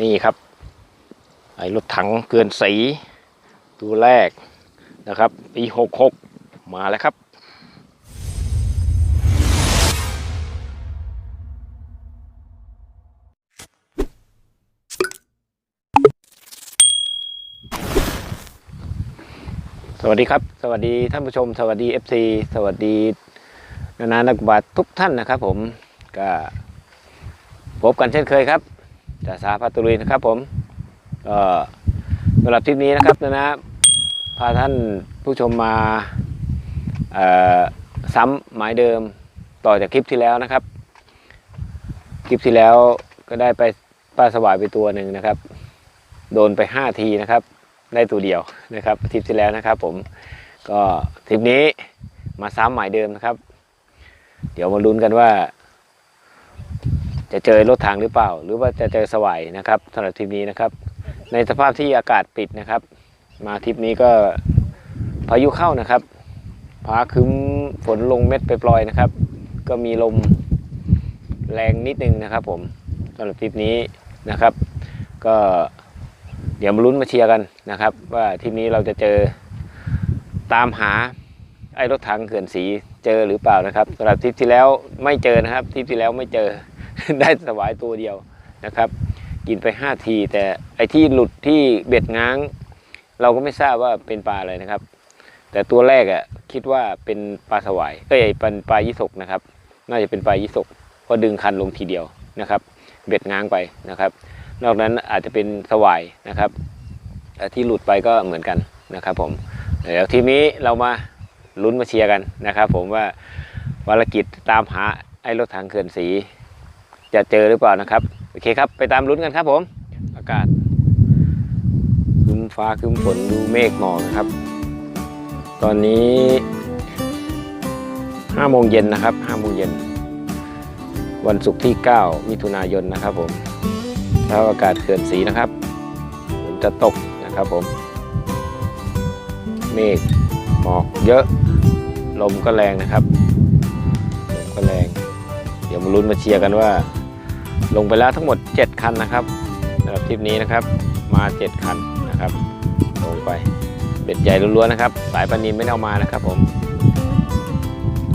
นี่ครับ ไอ้รถถังเกินสีตัวแรกนะครับปีหกหกมาแล้วครับสวัสดีครับ สวัสดีท่านผู้ชม สวัสดี FC สวัสดีนานานักบาตทุกท่านนะครับผมก็พบกันเช่นเคยครับ จ่าสาพัตุรีนะครับผมก็สำหรับทริปนี้นะครับนานาพาท่านผู้ชมมาซ้ำหมายเดิมต่อจากคลิปที่แล้วนะครับ คลิปที่แล้วก็ได้ไปปลาสวายไปตัวหนึ่งนะครับ โดนไป 5 ทีนะครับ ได้ตัวเดียวนะครับทริปที่แล้วนะครับ ผมก็ทริปนี้มาซ้ำหมายเดิมนะครับ เดี๋ยวมาลุ้นกันว่า จะเจอรถถังหรือเปล่า หรือว่าจะเจอสวายนะครับสำหรับทริปนี้นะครับ ในสภาพที่อากาศปิดนะครับ มาทริปนี้ก็พายุเข้านะครับฟ้าคึ้มฝนลงเม็ดไปปล่อยนะครับ ก็มีลมแรงนิดนึงนะครับ ผมสำหรับทริปนี้นะครับ ก็เดี๋ยวมาลุ้นมาเชียร์กันนะครับ ว่าทีมนี้เราจะเจอตามหาไอ้รถถังเขื่อนสีเจอหรือเปล่านะครับสำหรับทริปที่แล้วไม่เจอนะครับทริปที่แล้วไม่เจอ ได้สวายตัวเดียวนะครับ กินไป 5 ที แต่ไอที่หลุดที่เบ็ดง้าง เราก็ไม่ทราบว่าเป็นปลาอะไรนะครับ แต่ตัวแรกอะคิดว่าเป็นปลาสวายเอ้ยเป็นปลายี่สกนะครับ น่าจะเป็นปลายี่สกเพราะดึงคันลงทีเดียวนะครับ เบ็ดง้างไปนะครับ นอกนั้นอาจจะเป็นสวายนะครับที่หลุดไปก็เหมือนกันนะครับ ผมเดี๋ยวทีนี้เรามาลุ้นมาเชียร์กันนะครับ ผมว่าภารกิจตามหาไอ้รถถังเขื่อนสี จะเจอหรือเปล่านะครับ โอเคครับ ไปตามลุ้นกันครับผม อากาศครึ้มฟ้าครึ้มฝนดูเมฆหมอกนะครับ ตอนนี้5โมงเย็นนะครับ5โมงเย็น วันศุกร์ที่ 9 มิถุนายนนะครับผมสภาพอากาศเขื่อนสีนะครับฝนจะตกนะครับผม เมฆหมอกเยอะ ลมก็แรงนะครับ ลมก็แรง เดี๋ยวมาลุ้นมาเชียร์กันว่า ลงไปแล้วทั้งหมด 7 คันนะครับสำหรับทริปนี้นะครับมา 7 คันนะครับ ลงไปเบ็ดใหญ่ล้วนๆนะครับ สายปลานินไม่เอามานะครับผม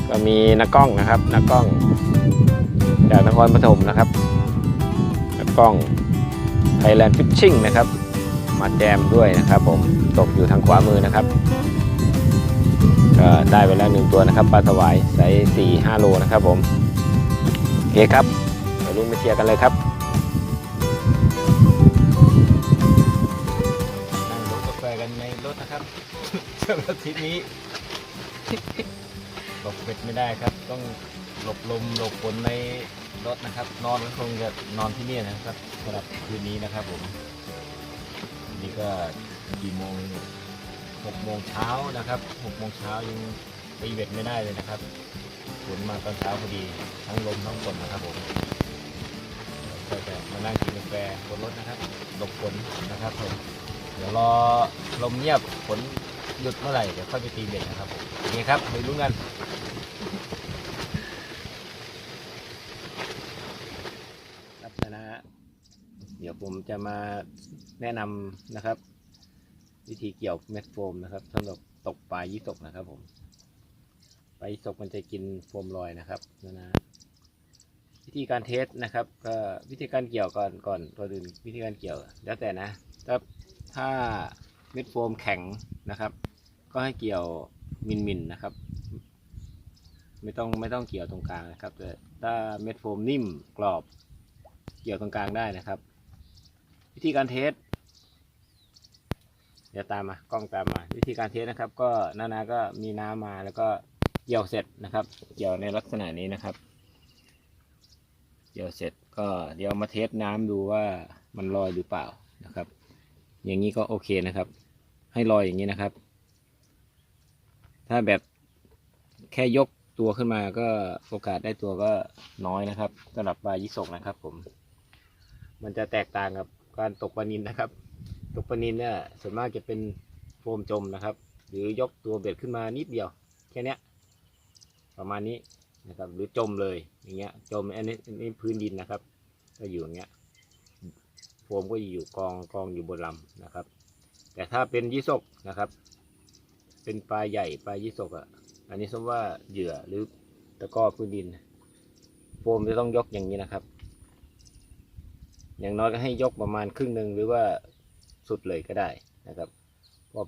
ก็มีนักกล้องนะครับนักกล้องจากนครปฐมนะครับนักกล้อง Thailand Fishing นะครับ มาแจมด้วยนะครับ ผมตกอยู่ทางขวามือนะครับก็ได้ไปแล้วหนึ่งตัวนะครับปลาสวายไซส์สี่ห้าโลนะครับผมโอเคครับ ยวลุ้นมาเชียร์กันเลยครับนั่งรถกาแฟกันในรถนะครับสำหรับทริปนี้หลบเป็ดไม่ได้ครับ ต้องหลบลมหลบฝนในรถนะครับ นอนก็คงจะนอนที่นี่นะครับสำหรับคืนนี้นะครับผมวันนี้ก็กี่โมงหกโมงเช้านะครับหกโมงเช้ายังตีเบ็ดไม่ได้เลยนะครับฝนมาตอนเช้าพอดี ทั้งลมทั้งฝนนะครับผม ก็จะมานั่งกินกาแฟบนรถนะครับหลบฝนนะครับผมเดี๋ยวรอลมเงียบฝนหยุดเมื่อไหร่เดี๋ยวค่อยไปตีเบ็ดนะครับผมโอเคครับไปลุ้นกันครับนะฮะเดี๋ยวผมจะมาแนะนำนะครับ วิธีเกี่ยวเม็ดโฟมนะครับสำหรับตกปลายี่สกนะครับผมปลายี่สกมันจะกินโฟมลอยนะครับนะนะ ธีการเทสนะครับก็วิธีการเกี่ยวก่อนก่อนตัวอื่นวิธีการเกี่ยวแล้วแต่นะถ้าถ้าเม็ดโฟมแข็งนะครับ ก็ให้เกี่ยวมินมินนะครับ ไม่ต้องไม่ต้องเกี่ยวตรงกลางนะครับแต่ถ้าเม็ดโฟมนิ่มกรอบ เกี่ยวตรงกลางได้นะครับ วิธีการเทสเดี๋ยวตามมากล้องตามมา วิธีการเทสนะครับ ก็นานาก็มีน้ำมาแล้วก็เกี่ยวเสร็จนะครับ เกี่ยวในลักษณะนี้นะครับ เกี่ยวเสร็จก็เดี๋ยวมาเทสน้ำดูว่ามันลอยหรือเปล่านะครับ อย่างนี้ก็โอเคนะครับ ให้ลอยอย่างนี้นะครับ ถ้าแบบแค่ยกตัวขึ้นมาก็โอกาสได้ตัวก็น้อยนะครับสำหรับปลายิสกนะครับ ผม มันจะแตกต่างกับการตกปลานินนะครับ ตกปลานินเนี่ยส่วนมากจะเป็นโฟมจมนะครับ หรือยกตัวเบ็ดขึ้นมานิดเดียว แค่นี้ประมาณนี้ นะครับ หรือจมเลยอย่างเงี้ยจมอันนี้อันนี้พื้นดินนะครับ ก็อยู่อย่างเงี้ยโฟมก็อยู่กองกองอยู่บนลำนะครับ แต่ถ้าเป็นยี่สกนะครับ เป็นปลาใหญ่ปลายี่สกอะอันนี้สมว่าเหยื่อหรือตะกร้อพื้นดิน โฟมจะต้องยกอย่างนี้นะครับ อย่างน้อยก็ให้ยกประมาณครึ่งหนึ่งหรือว่าสุดเลยก็ได้นะครับพราะ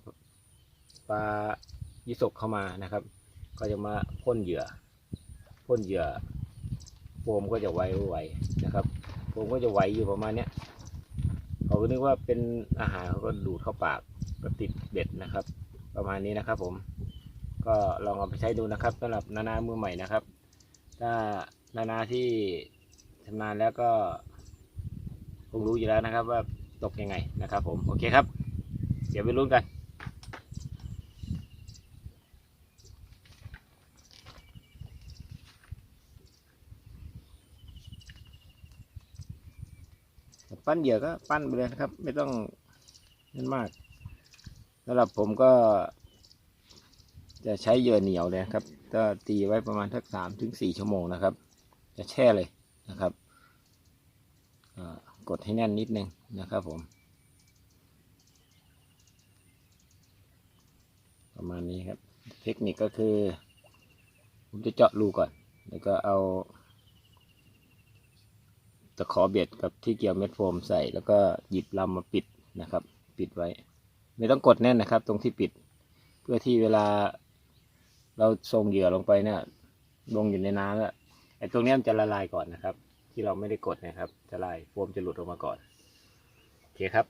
ปลายี่สกเข้ามานะครับ ก็จะมาพ่นเหยื่อ พ่นเหยื่อโฟมก็จะไวไวนะครับโฟมก็จะไหวอยู่ประมาณเนี้ยเขาก็นึกว่าเป็นอาหารเขาก็ดูดเข้าปากก็ติดเบ็ดนะครับ ประมาณนี้นะครับ ผม ก็ลองเอาไปใช้ดูนะครับสำหรับนานามือใหม่นะครับ ถ้านานาที่ชำนาญแล้วก็คงรู้อยู่แล้วนะครับ ว่าตกยังไงนะครับ ผมโอเคครับ เดี๋ยวไปลุ้นกัน ปั้นเหยื่อก็ปั้นไปเลยนะครับ ไม่ต้องนั่นมากสำหรับผมก็ จะใช้เหยื่อเหนียวเลยครับก็ตีไว้ประมาณทักสามถึงสี่ชั่วโมงนะครับ จะแช่เลยนะครับกดให้แน่นนิดนึงนะครับผม ประมาณนี้ครับ เทคนิคก็คือ ผมจะเจาะรูก่อน แล้วก็เอา ตะขอเบ็ดกับที่เกี่ยวเม็ดโฟมใส่ แล้วก็หยิบลำมาปิดนะครับ ปิดไว้ ไม่ต้องกดแน่นนะครับ ตรงที่ปิด เพื่อที่เวลา เราส่งเหยื่อลงไปเนี่ยลงอยู่ในน้ำแล้วไอ้ตรงนี้มันจะละลายก่อนนะครับ ที่เราไม่ได้กดนะครับจะลายโฟมจะหลุดออกมาก่อนโอเคครับ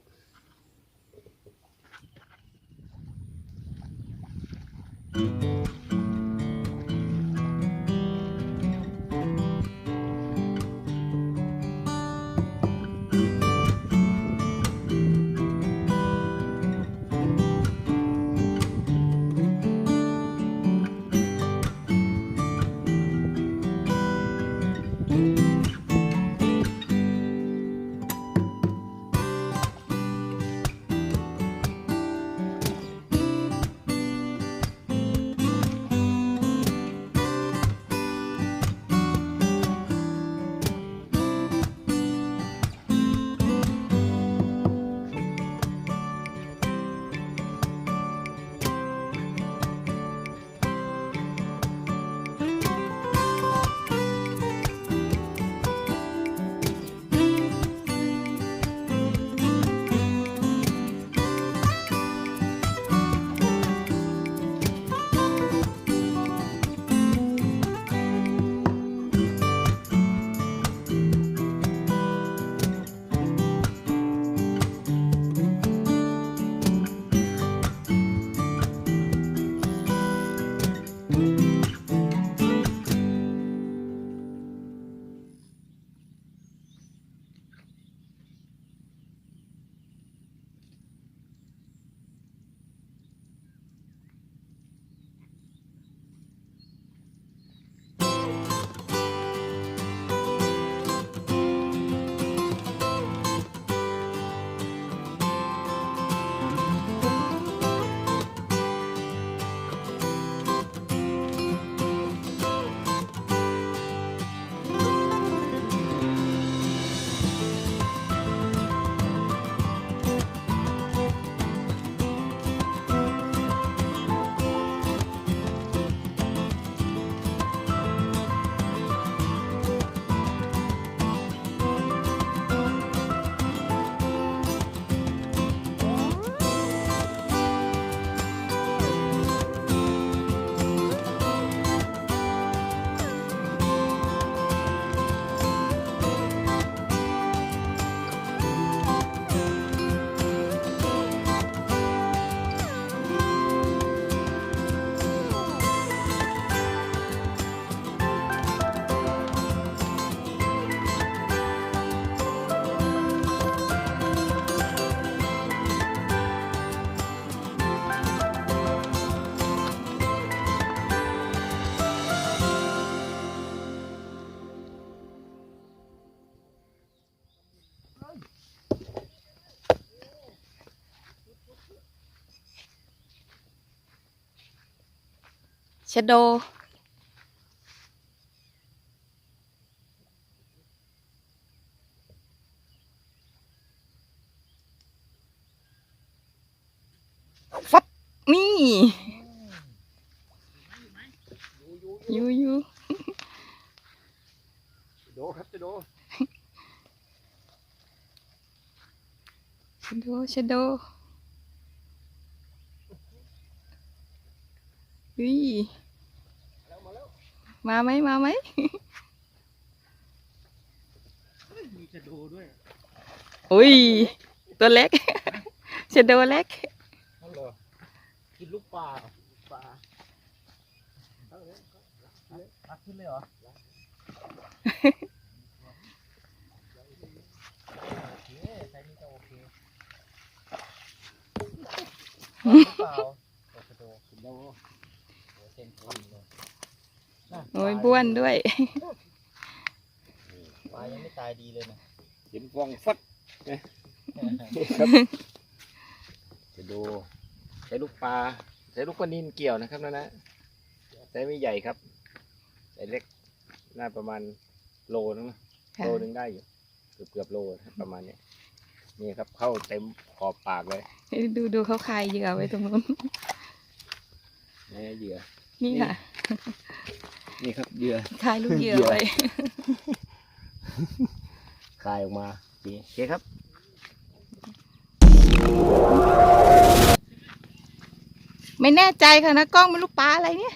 ชดโด ฟับนี่ยูยูโดครับจะโดโดชะโด มาไหมมาไหมมีจะโดด้วยอุ้ย ตัวเล็กชะโดเล็กนั่นเหรอกินลูกปลาปลาพักขึ้นเลยเหรอใช้นี่ก็โอเคเปล่าจะโดกินแล้วโอ้เต็มที่เลย โอ้ยบ้วนด้วยปลายังไม่ตายดีเลยนะเห็นฟองฟัดครับจะดูใช้ลูกปลาใช้ลูกปลานินเกี่ยวนะครับนั่นนะใช้ไม่ใหญ่ครับใช้เล็กน่าประมาณโลนึงนะค่ะโลนึงได้อยู่เกือบเกือบโลนะครับประมาณเนี้ยนี่ครับเข้าเต็มขอบปากเลยดูดูเขาคายเหยื่อไว้ตรงนู้นนี่เหยื่อนี่ค่ะ นี่ครับเหยื่อคายลูกเหยื่อเหยื่อไว้คลายออกมาโอเคโอเคครับ ไม่แน่ใจค่ะนะกล้องมันลูกปลาอะไรเนี่ย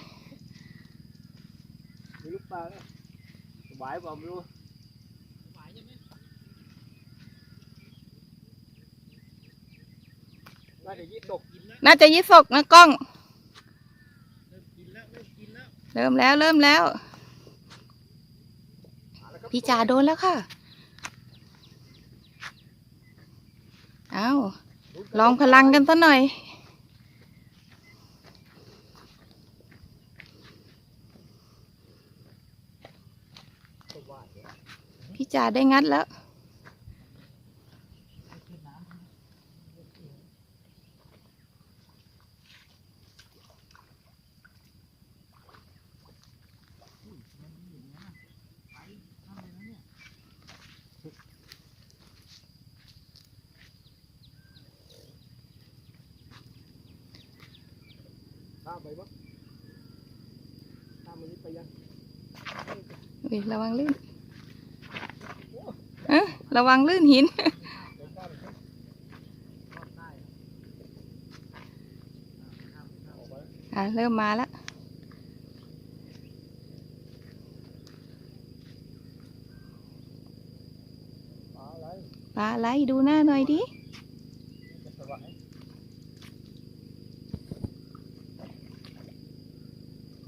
มีลูกปลาแล้วสบายเปล่าไม่รู้น่าจะยี่ตกกินแล้วน่าจะยิสกนะกล้อง เริ่มกินแล้วเริ่มกินแล้ว เริ่มแล้วเริ่มแล้ว พี่จ่าโดนแล้วค่ะ เอาลองพลังกันสักหน่อย พี่จ่าได้งัดแล้ว ข้ามไปบ้างข้ามมันนี้ไปยัง อุ๊ย ระวังลื่นเอะระวังลื่นหิน อะ เริ่มมาแล้วปลาอะไรปลาอะไรดูหน้าหน่อยดิ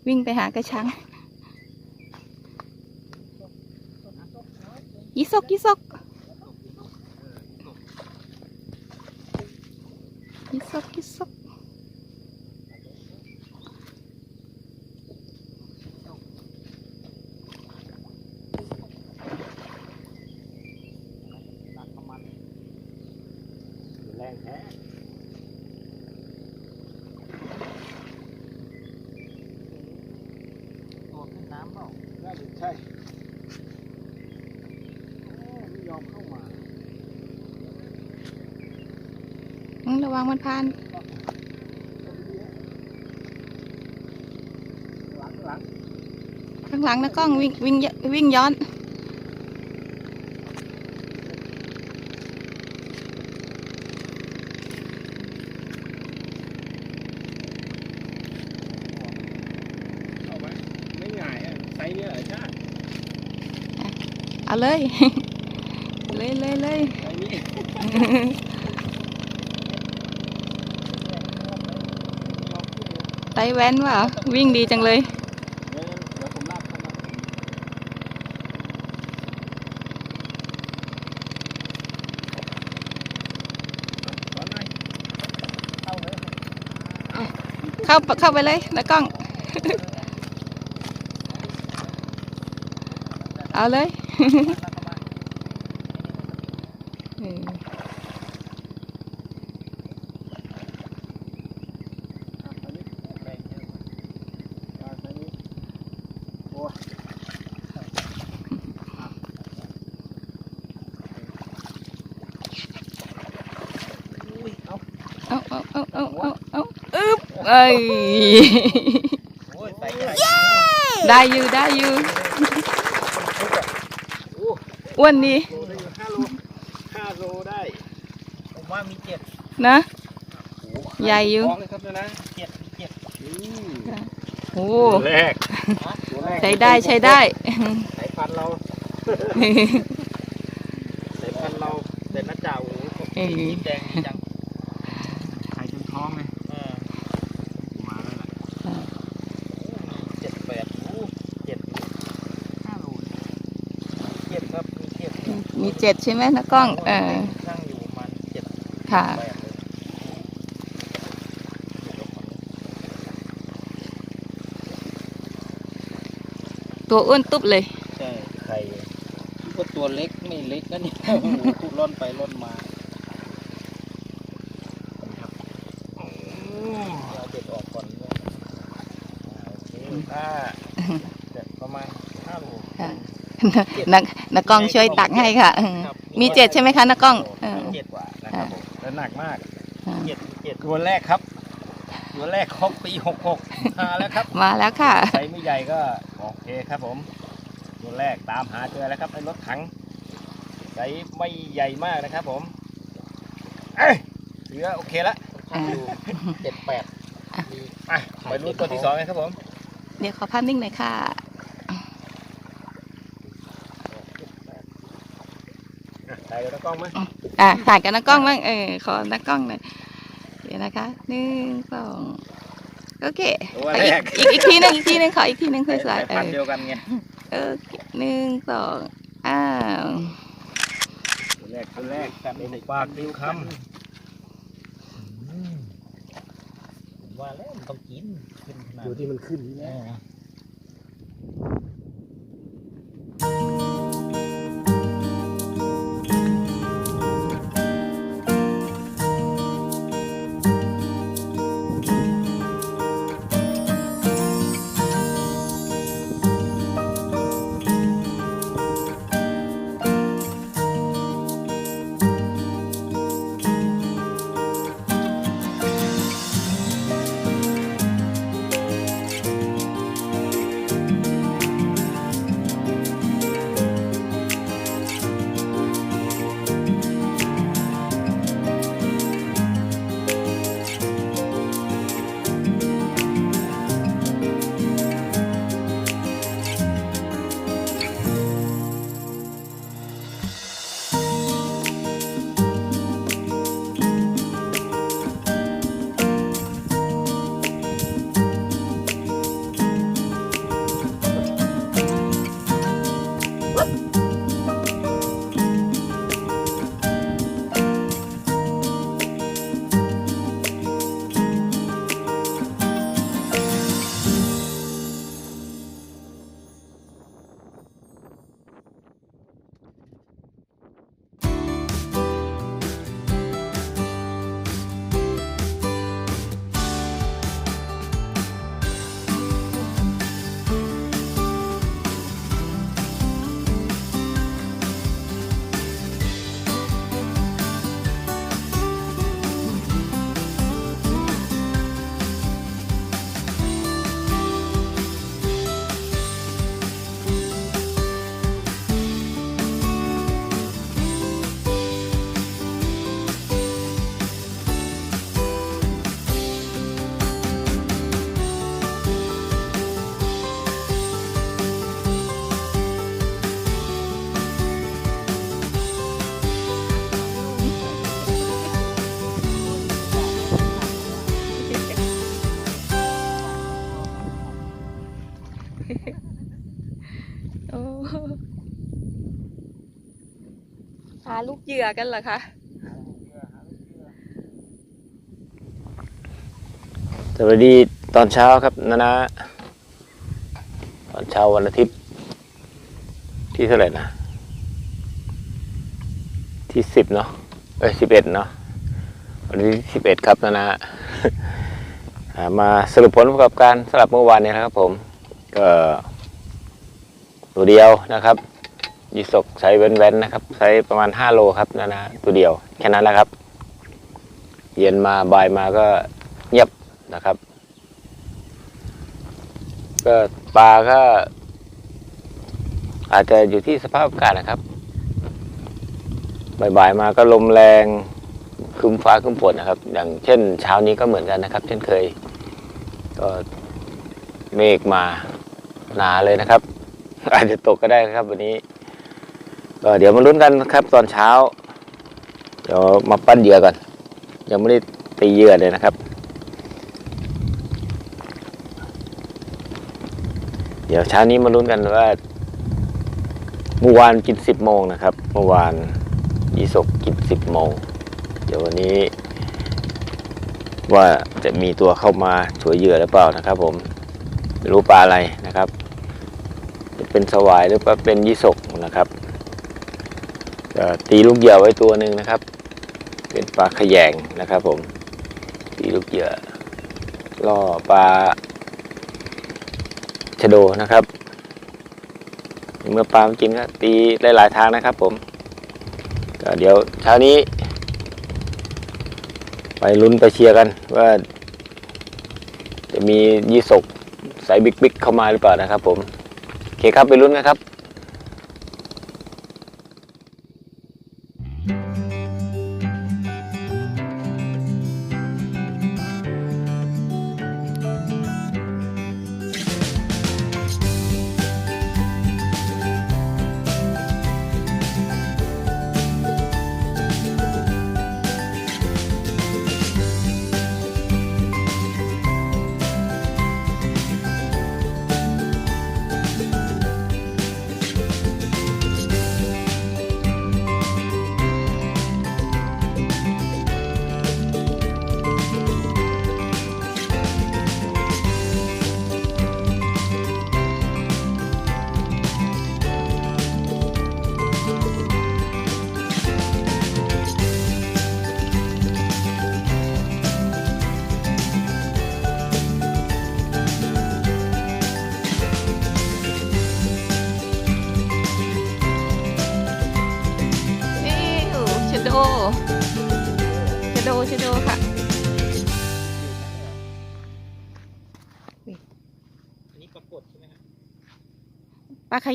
วิ่งไปหากระชัง ยิสกยิสกยิสกยิสก หนักประมาณแรงแท้ ตัวขึ้นน้ำเปล่า น่าจะใช่โอ้ไม่ยอมเข้ามา อืมระวังมันพานหลังหลังข้างหลังนะกล้องวิ่งวิ่งยวิ่งย้อนเอาไหมไม่ง่ายอะไซส์เนี้ยเหรอจ้าเอาเลย เลยเลยเลย ไซส์นี้ยอมขึ้นเลย ไตแว้นว่ะวิ่งดีจังเลยเข้าเข้าเลยเข้าเข้าไปเลยนะกล้อง เอาเลย เออ อันนี้แรงเยอะมากอันนี้โอ้ยอุ้ยเอา เอาเอาเอาเอาเอาเอา เอ้ยโอ้ยใส่ใหญ่ได้อยู่ได้อยู่อ้วนดีโลได้ห้าโลห้าโลได้ ผมว่ามีเจ็ดนะใหญ่อยู่ท้องเลยครับเนี่ยนะเจ็ดมีเจ็ดโอ้ตัวแรกตัวแรกใช้ได้ใช้ได้สายพันธุ์เราสายพันธุ์เราแต่น้าจ่าโอ้โหเอ้ยสีแดงดีจัง ไข่จนท้องเลย เออ มาแล้วล่ะ เจ็ดแปดโอ้เจ็ดอยู่ ห้าโล เจ็ดครับมีเจ็ดอยู่ มี เจ็ดใช่ไหมนะกล้อง เออนั่งอยู่ประมาณเจ็ดค่ะแปดเลยตัวอ้วนตุ๊บเลย ใช่ไข่ก็ตัวเล็กไม่เล็กนะเนี่ยโอ้โหทุกร่อนไปร่อนมาเอาเด็ดออกก่อนเนี่ยอ่าโอเคถ้าเด็ดประมาณห้าโล ค่ะ นักนักกล้องช่วยตักให้ค่ะเออมีเจ็ดใช่ไหมคะนักกล้องเออ เจ็ดกว่านะครับผมแล้วหนักมากค่ะ เจ็ดเจ็ดตัวแรกครับ ตัวแรกครบปีหกหกมาแล้วครับมาแล้วค่ะไซส์ไม่ใหญ่ก็โอเคครับผม ตัวแรกตามหาเจอแล้วครับในรถถังไซส์ไม่ใหญ่มากนะครับผมเอ้ยถือว่าโอเคละอ่า เจ็ดแปดอะไปรุ่นตัวที่สองกันครับผม เดี๋ยวขอภาพนิ่งหน่อยค่ะ อะใส่ตะกล้องไหมอะถ่ายกับนักกล้องบ้างเออขอนักกล้องหน่อยเดี๋ยวนะคะหนึ่งสองโอเคตัวเอาแรอีกกอีกอีกทีหนึงอีกทีหนึงขออีกทีหนึงค่อยสายเอพันอ ธุ์เดียวกันไงเออหนึ่งสองอ้าวตัวแรกตัวแรกครับในปากดิวคำว่าแล้วมันต้องกินขึ้นขนาดดูที่มันขึ้นนี่เอนะ ลูกเหยื่อกันเหรอคะสวัสดีตอนเช้าครับนานาตอนเช้าวันอาทิตย์ ที่เท่าไหร่นะ ที่สิบเนาะเอ้ยสิบเอ็ดเนาะวันนี้สิบเอ็ดครับนานามาสรุปผลประกอบการสำหรับเมื่อวานนี้นะครับผม ก็ตัวเดียวนะครับ ยีสกใช้เว้นๆนะครับ ใช้ประมาณห้าโลครับนานาตัวเดียวแค่นั้นแหละครับ เย็นมาบ่ายมาก็เงียบนะครับ ก็ปลาก็ อาจจะอยู่ที่สภาพอากาศนะครับบ่ายๆมาก็ลมแรงคึมฟ้าคึมฝนนะครับ อย่างเช่นเช้านี้ก็เหมือนกันนะครับ เช่นเคย ก็เมฆมาหนาเลยนะครับ อาจจะตกก็ได้ครับวันนี้ ก็เดี๋ยวมาลุ้นกันครับตอนเช้า เดี๋ยวมาปั้นเหยื่อก่อน ยังไม่ได้ตีเหยื่อเลยนะครับ เดี๋ยวเช้านี้มาลุ้นกันว่าเมื่อวานกินสิบโมงนะครับเมื่อวานยีสกกินสิบโมง เดี๋ยววันนี้ ว่าจะมีตัวเข้ามาช่วยเหยื่อหรือเปล่านะครับ ผมไม่รู้ปลาอะไรนะครับ จะเป็นสวายหรือว่าเป็นยีสกนะครับ ตีลูกเหยื่อไว้ตัวหนึ่งนะครับ เป็นปลาขยงนะครับผม ตีลูกเหยื่อล่อปลาชะโดนะครับเมื่อปลามันกินก็ตีหลายๆทางนะครับผมก็เดี๋ยวเช้านี้ ไปลุ้นไปเชียร์กันว่า จะมียี่สกสายบิ๊กๆเข้ามาหรือเปล่านะครับผมโอเคครับไปลุ้นนะครับ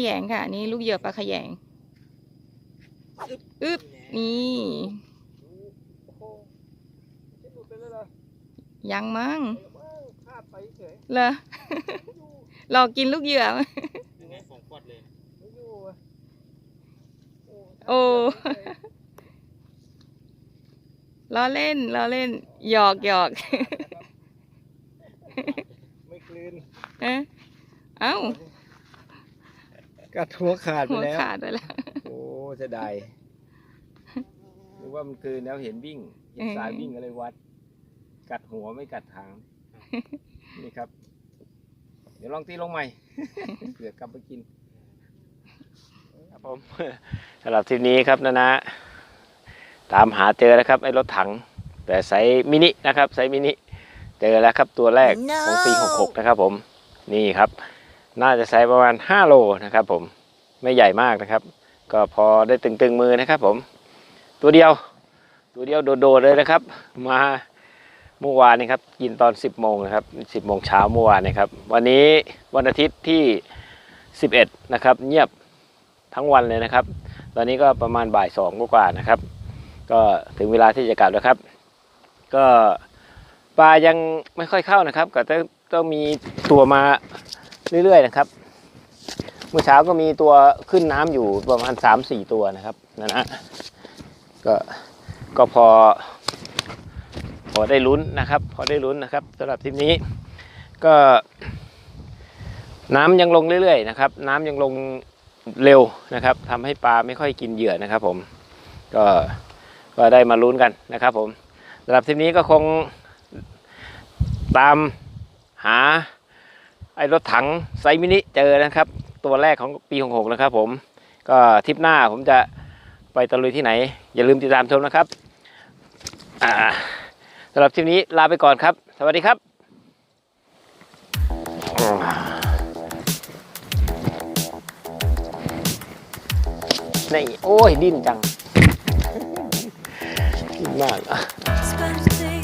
ยงค่ะอันนี่ลูกเหยื่อปลาขยงอึ๊บนี่โอ้โหจะหลุดไปแล้วเหรอยังมั้งพลาดไปเฉยเหรอรอกินลูกเหยื่อยังไงสองขวดเลยไม่อยู่อะโอ้ล้อเล่นล้อเล่น หยอกหยอกไม่กลืนเอ๊ะเอ้า กัดหัวขาดไปหัวแล้ว ขาดไปแล้ว โอ้จะได้นึกว่ามันกลืนแล้วเห็นวิ่ง เห็นสายวิ่งก็เลยวัด กัดหัวไม่กัดหาง นี่ครับ เดี๋ยวลองตีลงใหม่ เผื่อกลับไปกิน ครับผม สำหรับทริปนี้ครับนะนะตามหาเจอแล้วครับไอ้รถถัง แต่ไซส์มินินะครับไซส์มินิเจอแล้วครับตัวแรกของปี66นะครับผมนี่ครับ น่าจะไซส์ประมาณ 5 โลนะครับผมไม่ใหญ่มากนะครับ ก็พอได้ตึงๆมือนะครับผม ตัวเดียวตัวเดียวโดดๆเลยนะครับ มาเมื่อวานนี้ครับกินตอน 10โมงนะครับ10โมงเช้าเมื่อวานนะครับ วันนี้วันอาทิตย์ที่ 11 นะครับ เงียบทั้งวันเลยนะครับ ตอนนี้ก็ประมาณบ่ายสองกว่าๆนะครับ ก็ถึงเวลาที่จะกลับแล้วครับ ก็ปลายังไม่ค่อยเข้านะครับ ก็ต้องต้องมีตัวมา เรื่อยๆนะครับ เมื่อเช้าก็มีตัวขึ้นน้ำอยู่ประมาณ3 4ตัวนะครับนั่นนะก็ก็พอ พอได้ลุ้นนะครับ พอได้ลุ้นนะครับสำหรับทริปนี้ ก็ น้ำยังลงเรื่อยๆนะครับ น้ำยังลงเร็วนะครับทำให้ปลาไม่ค่อยกินเหยื่อนะครับ ผม ก็ก็ได้มาลุ้นกันนะครับ ผมสำหรับทริปนี้ก็คงตามหา ไอ้รถถังไซส์มินิเจอนะครับ ตัวแรกของปี66นะครับผมก็ทริปหน้าผมจะไปตะลุยที่ไหน อย่าลืมติดตามชมนะครับอ่าสำหรับทริปนี้ลาไปก่อนครับ สวัสดีครับนี่โอ้ย ดิ้นจังดิ้นมากอะ Spend the day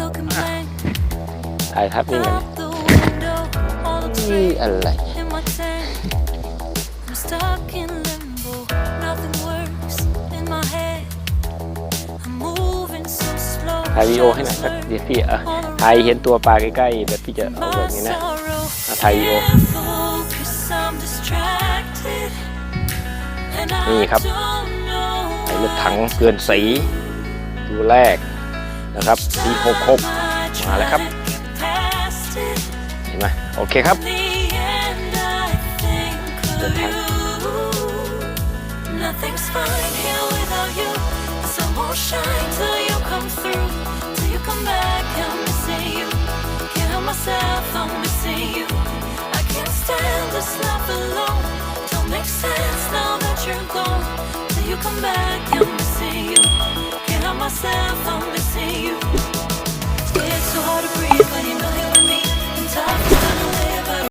looking blank ถ่ายทับนี่กัน อะไร in my tent. I'm stuck in limbo. Nothing works in my head. I'm moving so slow. ถ่ายวีดีโอให้หน่อยสักเดี๋ยวพี่เอะถ่ายเห็นตัวปลาใกล้ๆแบบพี่จะเอาแบบนี้นะอะถ่ายวีดีโอนี่ครับใส่รถถังเกินสีตัวแรกนะครับปี66มาแล้วครับ เห็นไหมโอเคครับ Nothing's fine here without you. The sun won't shine till you come through. Till you come back, I'm missing you. Can't help myself, I'm missing you. I can't stand this life alone. Don't make sense now that you're gone. Till you come back, I'm missing you. Can't help myself, I'm missing you. It's so hard to breathe when you know.